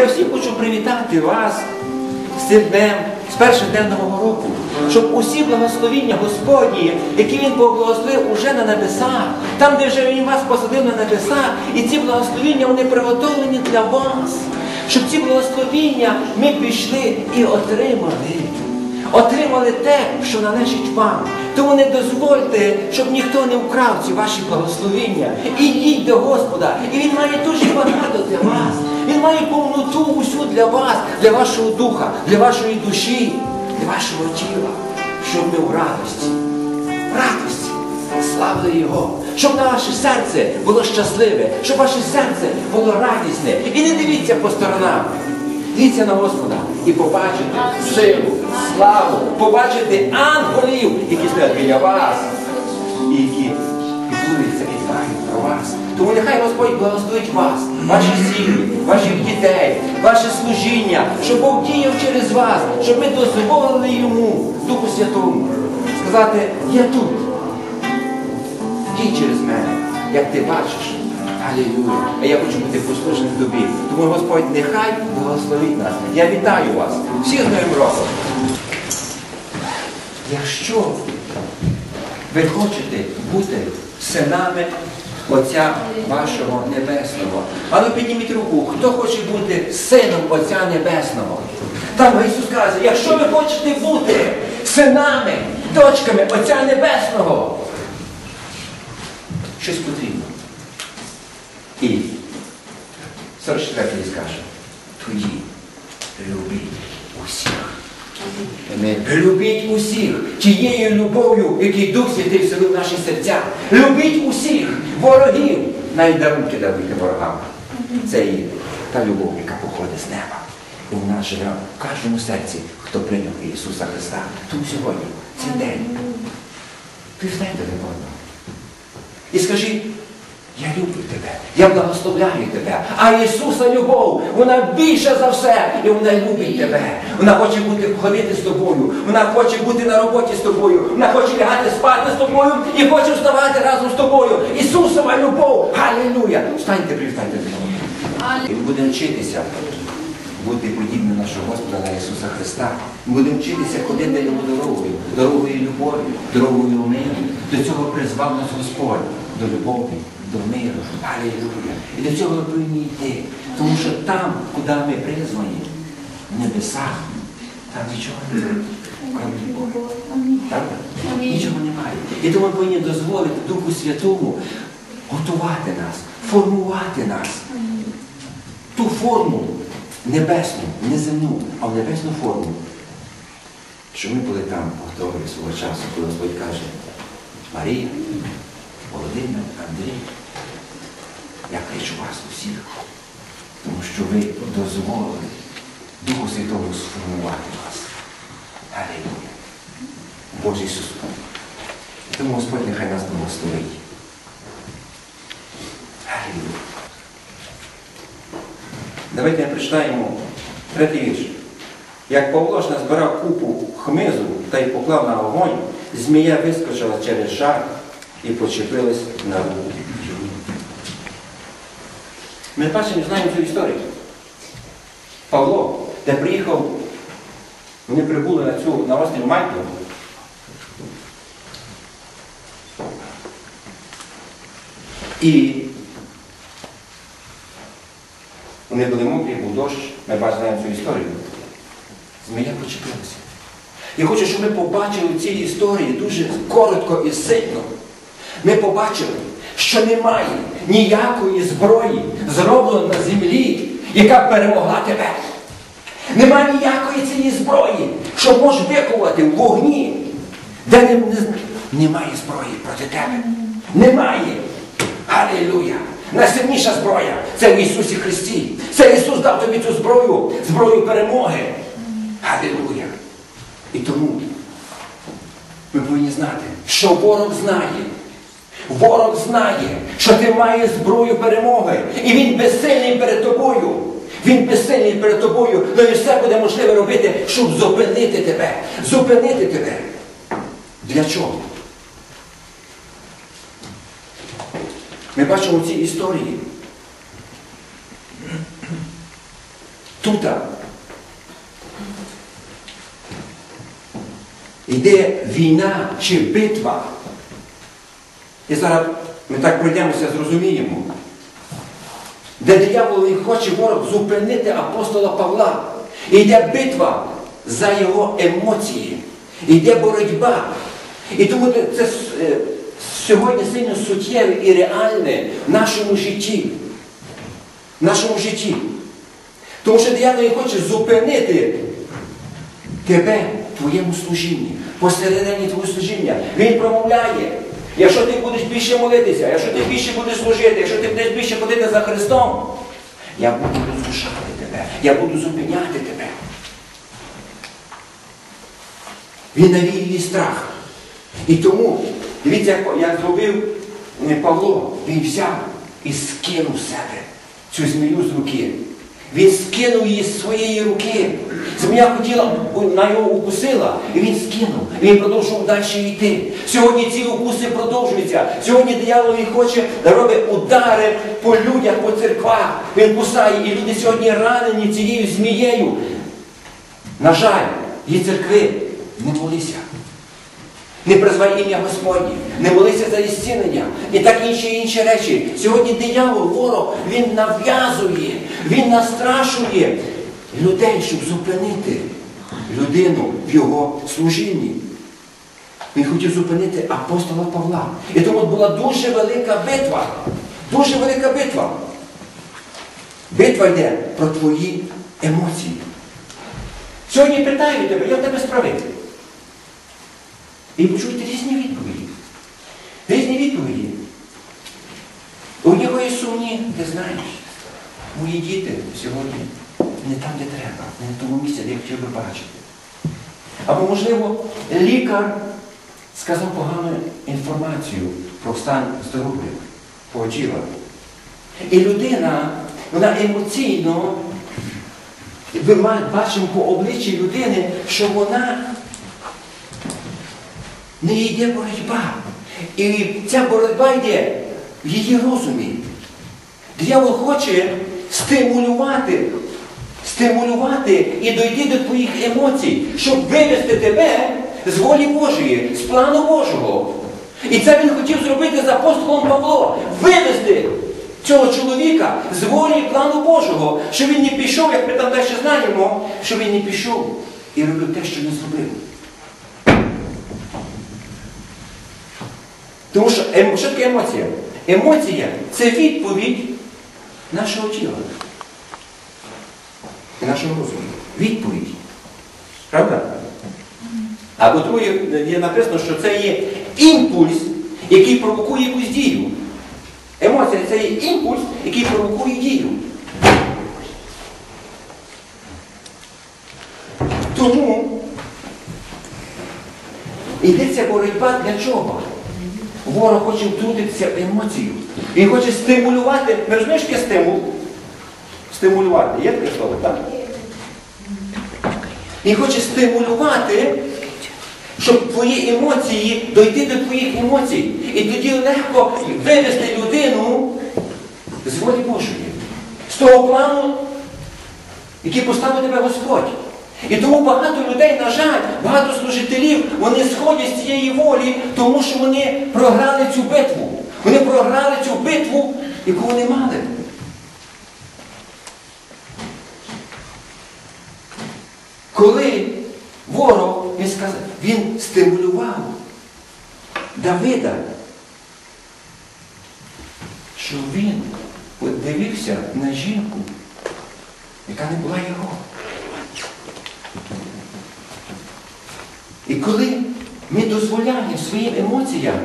Я всіх хочу привітати вас з цим днем, з першим днем Нового року, щоб усі благословіння Господні, які Він поблагословив уже на небесах, там, де вже Він вас посадив на небесах, і ці благословіння вони приготовлені для вас. Щоб ці благословіння ми пішли і отримали. Отримали те, що належить вам. Тому не дозвольте, щоб ніхто не вкрав ці ваші благословіння. Ідіть до Господа. І Він має дуже багато для вас. Він має повноту усю для вас, для вашого духа, для вашої душі, для вашого тіла, щоб ми в радості, в радості славили Його, щоб на ваше серце було щасливе, щоб ваше серце було радісне. І не дивіться по сторонам. Дивіться на Господа і побачите силу, славу, побачите ангелів, які стоять біля вас, і які піклуються і знають про вас. Тому нехай Господь благословить вас, ваші сім'ї, ваших дітей, ваше служіння, щоб Бог діяв через вас, щоб ми дозволили йому, Духу Святому, сказати, я тут. Дій через мене, як ти бачиш. Алілюя. А я хочу бути послушним тобі. Тому Господь нехай благословить нас. Я вітаю вас. Всіх з Новим роком. Якщо ви хочете бути синами Отця вашого Небесного, а ну підніміть руку, хто хоче бути сином Отця Небесного? Там Ісус каже, якщо ви хочете бути синами, дочками Отця Небесного, щось потрібно. І 44 скаже, тоді любіть усіх. Любіть усіх тією любов'ю, який Дух Святий вселив в наші серця. Любіть усіх ворогів. Навіть дарунки даруйте ворогам. Це і та любов, яка походить з неба. І вона живе в кожному серці, хто прийняв Ісуса Христа. Тому сьогодні, цей день. Пізнайте один одного. І скажіть, я люблю тебе, я благословляю тебе. А Ісуса любов, вона більша за все, і вона любить тебе. Вона хоче бути ходити з тобою, вона хоче бути на роботі з тобою, вона хоче лягати спати з тобою і хоче вставати разом з тобою. Ісусова любов, Галилуя! Встаньте, привстаньте до нього. І ми будемо вчитися бути подібним нашого Господа Ісуса Христа. Ми будемо вчитися ходити Його дорогою, дорогою любові, дорогою миру. До цього призвав нас Господь, до любові, до миру. Алілуя. І до цього ми повинні йти. Тому що там, куди ми призвані, в небесах, там нічого немає. Правда? Нічого немає. І тому ми повинні дозволити Духу Святому готувати нас, формувати нас. Ту форму небесну, не земну, а в небесну форму. Щоб ми були там готові свого часу, коли Господь каже, Марія, Володимир, Андрій, я кличу вас усіх, тому що ви дозволили Духу Святому сформувати вас. Алілуя. Боже Ісус. Тому Господь нехай нас благословить. Алілуя. Давайте прочитаємо третій вірш. Як Павло ж назбирав купу хмизу та й поклав на огонь, змія вискочила через жар і почепилась на руку. Ми бачимо, знаємо цю історію. Павло, де приїхав, вони прибули на цю на острів Мальту. І вони були мокрі, був дощ, ми бачимо цю історію. Змія почепилася. Я хочу, щоб ми побачили в цій історії дуже коротко і сильно. Ми побачили, що немає ніякої зброї, зробленої на землі, яка перемогла тебе. Немає ніякої цієї зброї, що можеш викувати в вогні, де не, не, немає зброї проти тебе. Немає. Алілуя! Найсильніша зброя це в Ісусі Христі. Це Ісус дав тобі цю зброю, зброю перемоги. Алілуя! І тому ми повинні знати, що ворог знає. Ворог знає, що ти маєш зброю перемоги. І він безсильний перед тобою. Він безсильний перед тобою, але і все буде можливе робити, щоб зупинити тебе. Зупинити тебе. Для чого? Ми бачимо в цій історії, Тут. Іде війна чи битва. І зараз ми так пройдемося, зрозуміємо. Де диявол і хоче ворог зупинити апостола Павла. І йде битва за його емоції. Йде боротьба. І тому це е, сьогодні сильно суттєве і реальне в нашому житті. В нашому житті. Тому що диявол і хоче зупинити тебе твоєму служінні, посередині твого служіння. Він промовляє. Якщо ти будеш більше молитися, якщо ти більше будеш служити, якщо ти будеш більше ходити за Христом, я буду розрушати тебе, я буду зупиняти тебе. Він навіює страх. І тому, дивіться, як, зробив е, Павло, він взяв і скинув себе цю змію з руки. Він скинув її з своєї руки. Змія хотіла, на його укусила, і він скинув. І він продовжував далі йти. Сьогодні ці укуси продовжуються. Сьогодні диявол хоче робить удари по людях, по церквах. Він кусає, і люди сьогодні ранені цією змією. На жаль, є церкви, не молися. Не призвай ім'я Господнє, не молися за ісцілення і так інші інші речі. Сьогодні диявол, ворог, він нав'язує, він настрашує людей, щоб зупинити людину в його служінні. Він хотів зупинити апостола Павла. І тому була дуже велика битва. Дуже велика битва. Битва йде про твої емоції. Сьогодні питаю тебе, я в тебе справити. І ви чуєте різні відповіді. Різні відповіді. У нього є мої діти сьогодні не там, де треба, не на тому місці, де я хотів би бачити. Або, можливо, лікар сказав погану інформацію про стан здоров'я, по очілах. І людина, вона емоційно, ми бачимо по обличчі людини, що вона не йде боротьба. І ця боротьба йде в її розумі. Диявол хоче стимулювати, стимулювати і дойти до твоїх емоцій, щоб вивести тебе з волі Божої, з плану Божого. І це він хотів зробити з апостолом Павло, вивести цього чоловіка з волі плану Божого, щоб він не пішов, як ми там далі знаємо, щоб він не пішов і робив те, що він зробив. Тому що ем, що таке емоція? Емоція це відповідь нашого тіла. І нашого розуму. Відповідь. Правда? А по-друге, є написано, що це є імпульс, який провокує якусь дію. Емоція це є імпульс, який провокує дію. Тому йдеться боротьба для чого? Ворог хоче втрутитися в емоцію. Він хоче стимулювати. Ви розумієш, яке стимул? Стимулювати. Є таке слово, так? Він хоче стимулювати, щоб твої емоції дойти до твоїх емоцій. І тоді легко вивести людину з волі Божої. З того плану, який поставив тебе Господь. І тому багато людей, на жаль, багато служителів, вони сходять з цієї волі, тому що вони програли цю битву. Вони програли цю битву, яку вони мали. Коли ворог, він сказав, він стимулював Давида, що він подивився на жінку, яка не була його. І коли ми дозволяємо своїм емоціям,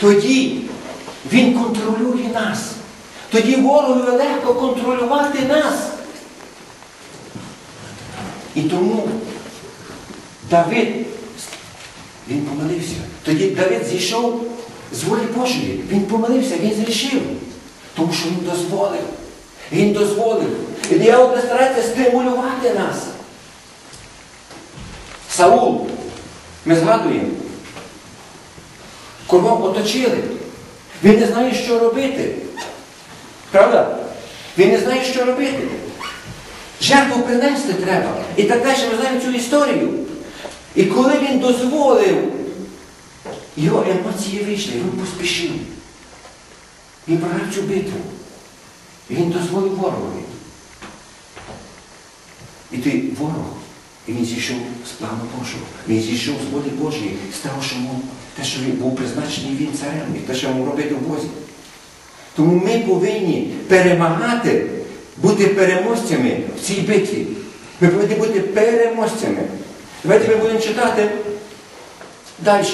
тоді він контролює нас. Тоді ворогові легко контролювати нас. І тому Давид, він помилився. Тоді Давид зійшов з волі Божої. Він помилився, він зрішив. Тому що він дозволив. Він дозволив. І диявол старається стимулювати нас. Саул, ми згадуємо, кругом оточили. Він не знає, що робити. Правда? Він не знає, що робити. Жертву принести треба. І так далі ми знаємо цю історію. І коли він дозволив, його емоції вийшли, він поспішив. Він програв цю битву. Він дозволив ворогові. І той ворог, і він зійшов з плану Божого. Він зійшов з волі Божої, що йому, те, що він був призначений він царем, і те, що йому робити в Бозі. Тому ми повинні перемагати, бути переможцями в цій битві. Ми повинні бути переможцями. Давайте ми будемо читати далі.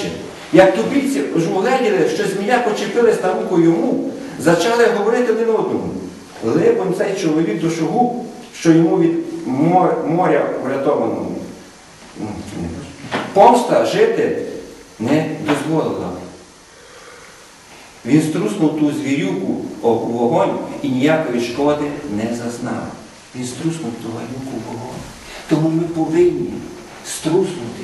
Як тубільці жугледіли, що змія почепилась на руку йому, зачали говорити один одному. Либом цей чоловік душогуб, що йому від моря врятованому. Помста жити не дозволила. Він струснув ту звірюку у вогонь і ніякої шкоди не зазнав. Він струснув ту галюку в вогонь. Тому ми повинні струснути,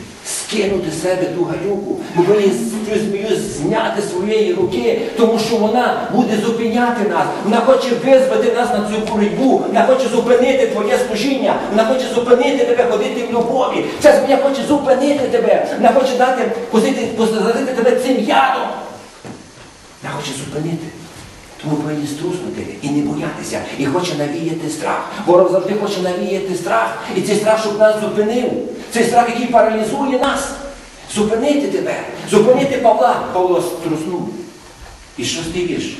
скинути з себе ту галюку, ми повинні цю змію зняти своєї руки, тому що вона буде зупиняти нас. Вона хоче визвати нас на цю боротьбу, вона хоче зупинити твоє служіння, вона хоче зупинити тебе ходити в любові. Ця змія хоче зупинити тебе, вона хоче дати, позити тебе цим ядом. Вона хоче зупинити. Тому повинні струснути і не боятися. І хоче навіяти страх. Ворог завжди хоче навіяти страх. І цей страх, щоб нас зупинив. Цей страх, який паралізує нас. Зупинити тебе. Зупинити Павла. Павло струснув. І шостий вірш.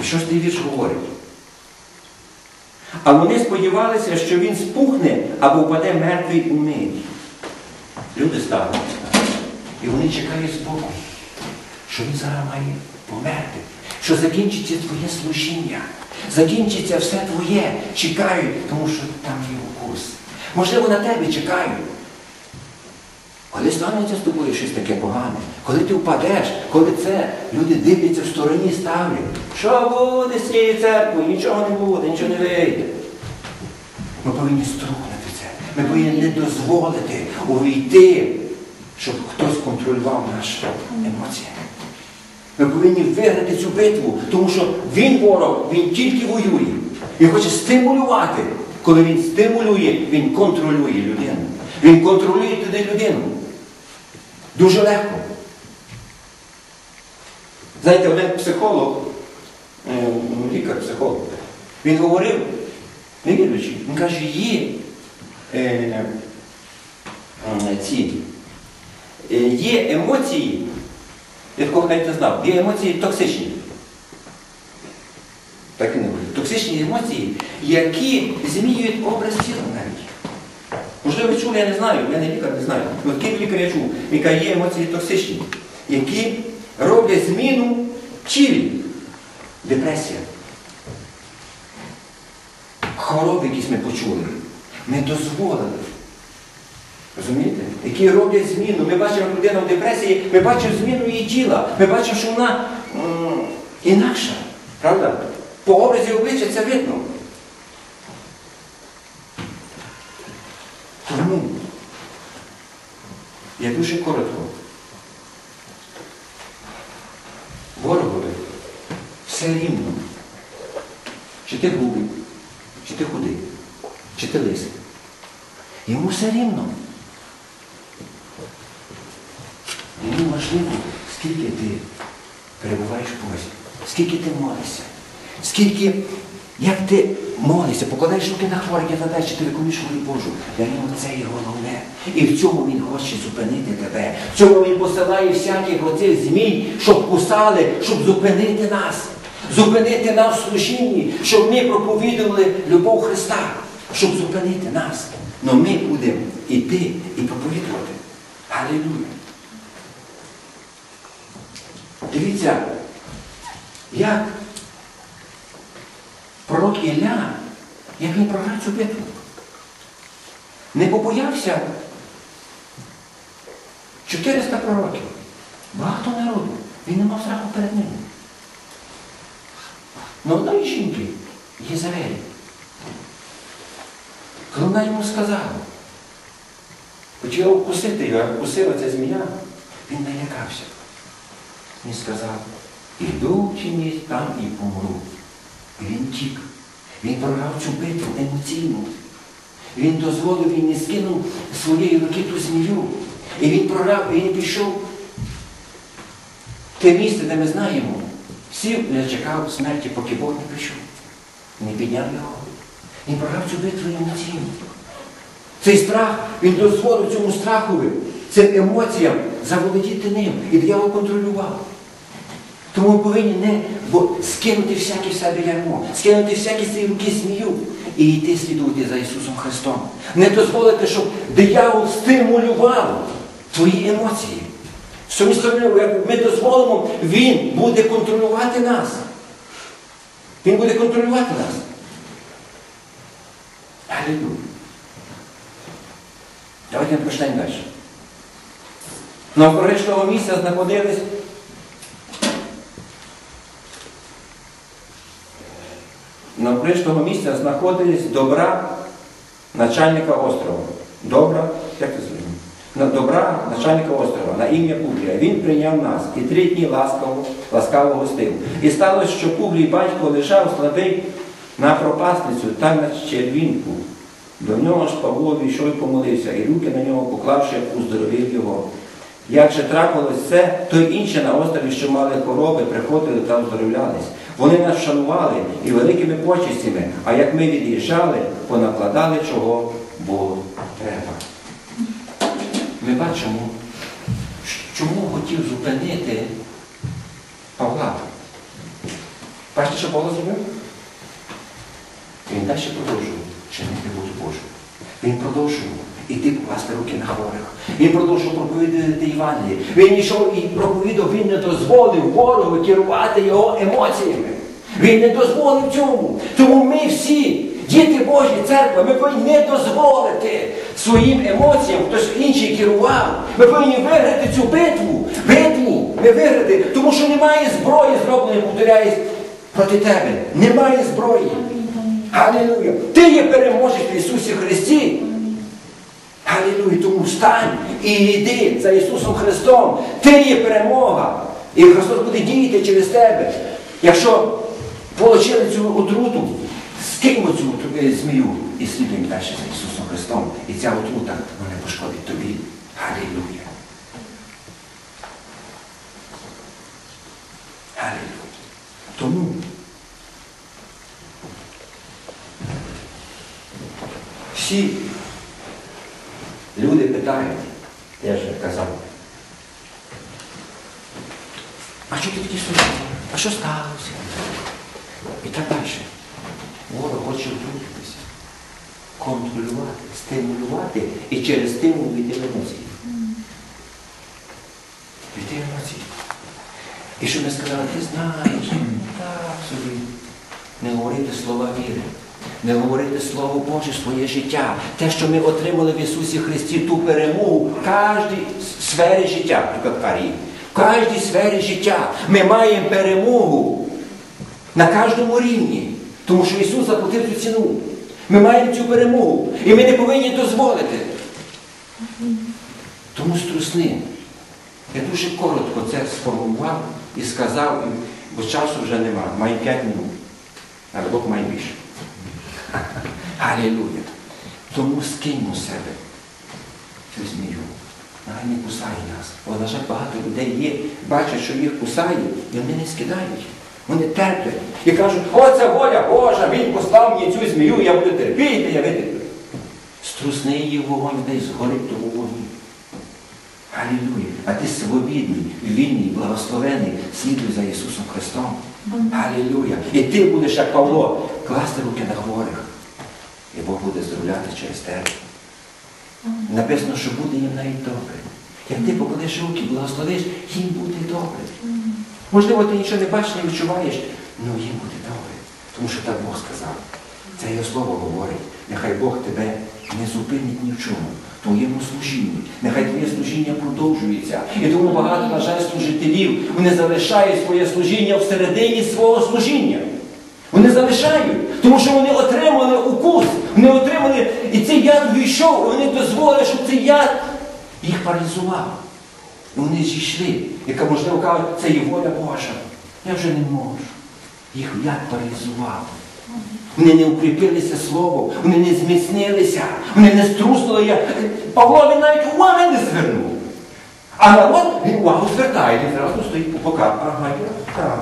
І шостий вірш говорить. А вони сподівалися, що він спухне або впаде мертвий у мить. Люди стали. І вони чекають з збоку що він зараз має померти, що закінчиться твоє служіння, закінчиться все твоє, чекають, тому що там є укус. Можливо, на тебе чекають. Коли станеться з тобою щось таке погане, коли ти впадеш, коли це люди дивляться в стороні ставлять, що буде з цією церквою, нічого не буде, нічого не вийде. Ми повинні струхнути це. Ми повинні не дозволити увійти, щоб хтось контролював наші емоції. Ми повинні виграти цю битву, тому що він ворог, він тільки воює. Він хоче стимулювати. Коли він стимулює, він контролює людину. Він контролює туди людину. Дуже легко. Знаєте, один психолог, е, лікар-психолог, він говорив, не віруючи, він каже, є е, е, ці, є емоції, я такого навіть не знав. Є емоції токсичні. Так і не говорю. Токсичні емоції, які змінюють образ тіла навіть. Можливо, ви чули, я не знаю, я не лікар, не знаю. Ну, такий лікар я чув, яка є емоції токсичні, які роблять зміну тілі. Депресія. Хвороби, якісь ми почули. Ми дозволили. Розумієте? Які роблять зміну. Ми бачимо людину в депресії, ми бачимо зміну її тіла. Ми бачимо, що вона м інакша. Правда? По образі обличчя це видно. Тому я дуже коротко. Ворогові все рівно. Чи ти грубий, чи ти худий, чи ти лисий. Йому все рівно. Йому важливо, скільки ти перебуваєш в Бозі, скільки ти молишся, скільки, як ти молишся, покладаєш руки на хворих і задаєш, чи ти виконуєш волю Божу. Для нього це є головне. І в цьому він хоче зупинити тебе. В цьому він посилає всяких оцих змій, щоб кусали, щоб зупинити нас. Зупинити нас в служінні, щоб ми проповідували любов Христа, щоб зупинити нас. Но ми будемо йти і проповідувати. Аллилуйя. Дивіться, як пророк Ілля, як він програв цю битву. Не побоявся 400 пророків. Багато народу. Він не мав страху перед ними. Но одної жінки, Єзавелі, коли вона йому сказала, хотіла вкусити його, а вкусила ця змія, він налякався. Він сказав, іду в тіні там і помру. Він тік. Він програв цю битву емоційну. Він дозволив, він не скинув своєї руки ту змію. І він програв, і він пішов. Те місце, де ми знаємо, не чекав смерті, поки Бог не прийшов. Не підняв його. Він програв цю битву емоційну. Цей страх, він дозволив цьому страхові, цим емоціям заволодіти ним. І диявол контролював. Тому ми повинні не бо скинути всяке себе ярмо, скинути всякі руки змію і йти слідувати за Ісусом Христом. Не дозволити, щоб диявол стимулював твої емоції. Цієї як ми дозволимо, Він буде контролювати нас. Він буде контролювати нас. Алілуя. Давайте почнемо далі. Навкруги того місця знаходились Навкруги того місця знаходились добра начальника острова. Добра, як це звуть? Добра начальника острова на ім'я Публія. Він прийняв нас і три дні ласкаво, ласкаво гостив. І сталося, що Публій батько лежав слабий на пропасницю та на червінку. До нього ж Павло війшов і помолився, і руки на нього поклавши, уздоровив його. Як же трапилось це, то й інші на острові, що мали хвороби, приходили та оздоровлялись. Вони нас шанували і великими почестями, а як ми від'їжджали, понакладали, чого було треба. Ми бачимо, чому хотів зупинити Павла. Бачите, що Павло зробив? Він далі продовжував чинити волю Божу. Він продовжував іти покласти руки на хворих. Він продовжував проповідувати Євангеліє. Він йшов і проповідав, він не дозволив ворогу керувати його емоціями. Він не дозволив цьому. Тому ми всі, діти Божі, церква, ми повинні не дозволити своїм емоціям, хтось інший керував. Ми повинні виграти цю битву. Битву ми виграти, тому що немає зброї, зробленої, повторяюсь, проти тебе. Немає зброї. Алілуя! Ти є переможець в Ісусі Христі. Алілуя! Тому встань і йди за Ісусом Христом. Ти є перемога. І Христос буде діяти через тебе. Якщо отримали цю отруту, скиньмо цю змію і слідуємо далі за Ісусом Христом. І ця отрута вона пошкодить тобі. Алілуя! Алілуя! Тому всі люди питають, я вже казав, а що ти такі слухав? А що сталося? І так далі. Ворог хоче втрутитися, контролювати, стимулювати і через стимул війти в емоції. Війти в емоції. І що ми сказали, ти знаєш, так собі. Не говорити слова віри, не говорити Слово Боже, своє життя. Те, що ми отримали в Ісусі Христі, ту перемогу в кожній сфері життя. В кожній сфері життя ми маємо перемогу на кожному рівні. Тому що Ісус заплатив цю ціну. Ми маємо цю перемогу. І ми не повинні дозволити. Тому струсни. Я дуже коротко це сформував і сказав, бо часу вже нема. Має 5 минут. Але Бог має більше. Алілуя. Тому скиньмо у себе цю змію. Нехай не кусає нас. Бо, на жаль, багато людей є, бачать, що їх кусає, і вони не скидають. Вони терплять. І кажуть, оце воля Божа, він послав мені цю змію, я буду терпіти, я витерплю. Струсни її вогонь, десь згорить тому вогні. Алілуя. А ти свобідний, вільний, благословений, слідуй за Ісусом Христом. Алілуя. І ти будеш, як Павло, класти руки на хворих. І Бог буде здоровляти через тебе. Написано, що буде їм навіть добре. Як ти покладеш руки, благословиш, їм буде добре. Можливо, ти нічого не бачиш, не відчуваєш, але їм буде добре. Тому що так Бог сказав. Це його слово говорить. Нехай Бог тебе не зупинить ні в чому, твоєму служінні. Нехай твоє служіння продовжується. І тому багато, на жаль, служителів вони залишають своє служіння всередині свого служіння. Вони залишають, тому що вони отримали укус, вони отримали, і цей яд війшов, і вони дозволили, щоб цей яд їх паралізував. І вони зійшли, яка, можливо, кажуть, це є воля Божа. Я вже не можу. їх як паралізував. Вони не укріпилися словом, вони не зміцнилися, вони не струснули. Я... Павло він навіть уваги не звернув. А народ він увагу звертає, він зразу стоїть по боках. Ага, я там.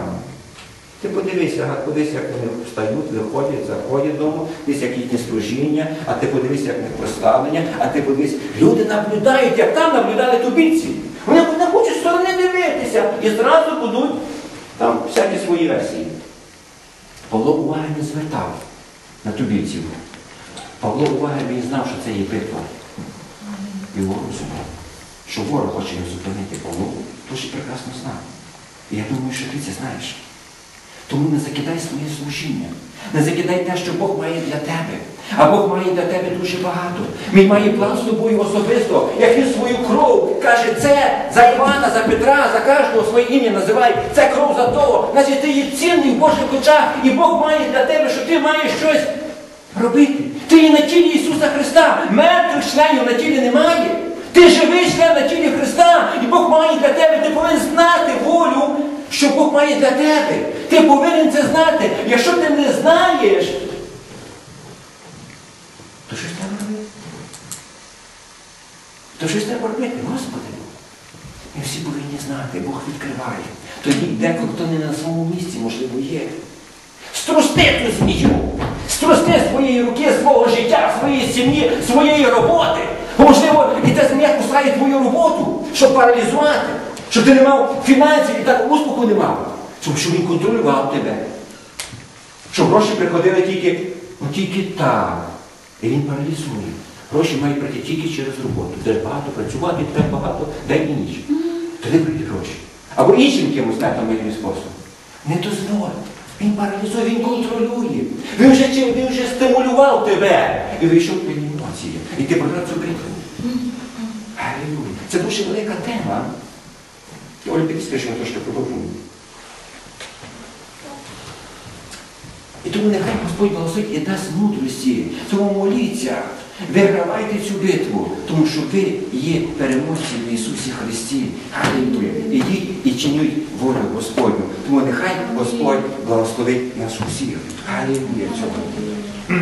Ти подивися, подивися, як вони встають, виходять, заходять дому, десь як їхнє служіння, а ти подивися, як в них прославлення, а ти подивись, люди наблюдають, як там наблюдали тубільці. Вони не хочуть сторони дивитися і зразу будуть там всякі свої версії. Павло уваги не звертав на тубільців. Павло уваги він знав, що це є битва. І ворог зупинив. що ворог хоче його зупинити. Павло дуже прекрасно знав. І я думаю, що ти це знаєш. Тому не закидай своє служіння. Не закидай те, що Бог має для тебе. А Бог має для тебе дуже багато. Він має план з тобою особисто, як він свою кров каже, це за Івана, за Петра, за кожного своє ім'я називає. Це кров за того. Значить, ти є цінний в Божих очах, і Бог має для тебе, що ти маєш щось робити. Ти є на тілі Ісуса Христа. Мертвих членів на тілі немає. Ти живий член на тілі Христа, і Бог має для тебе, ти повинен знати волю, що Бог має для тебе. Ти повинен це знати. Якщо ти не знаєш, то щось треба робити. То щось треба робити, Господи. Ми всі повинні знати, Бог відкриває. Тоді деколи хто не на своєму місці, можливо, є. Струсти змію, струсти своєї руки, свого життя, своєї сім'ї, своєї роботи. Можливо, і та змія кусає твою роботу, щоб паралізувати, щоб ти не мав фінансів і так успіху не мав. Щоб щоб він контролював тебе. Щоб гроші приходили тільки, ну тільки так. І він паралізує. Гроші мають прийти тільки через роботу. Де багато працювати, треба багато, день і ніч. Тоді прийдуть гроші. Або іншим кимось методом способом. Не дозволь. Він паралізує, він контролює. Він вже, він вже стимулював тебе. І вийшов в емоції. І ти програв цю битву. Алілуя. Це дуже велика тема. Оля, ти трошки продовжуємо. І тому нехай Господь благословить і дасть мудрості. Тому моліться, вигравайте цю битву, тому що ви є переможці в Ісусі Христі. Алілуя. Ідіть і чиніть волю Господню. Тому нехай Господь благословить нас усіх. Алілуя. Цього.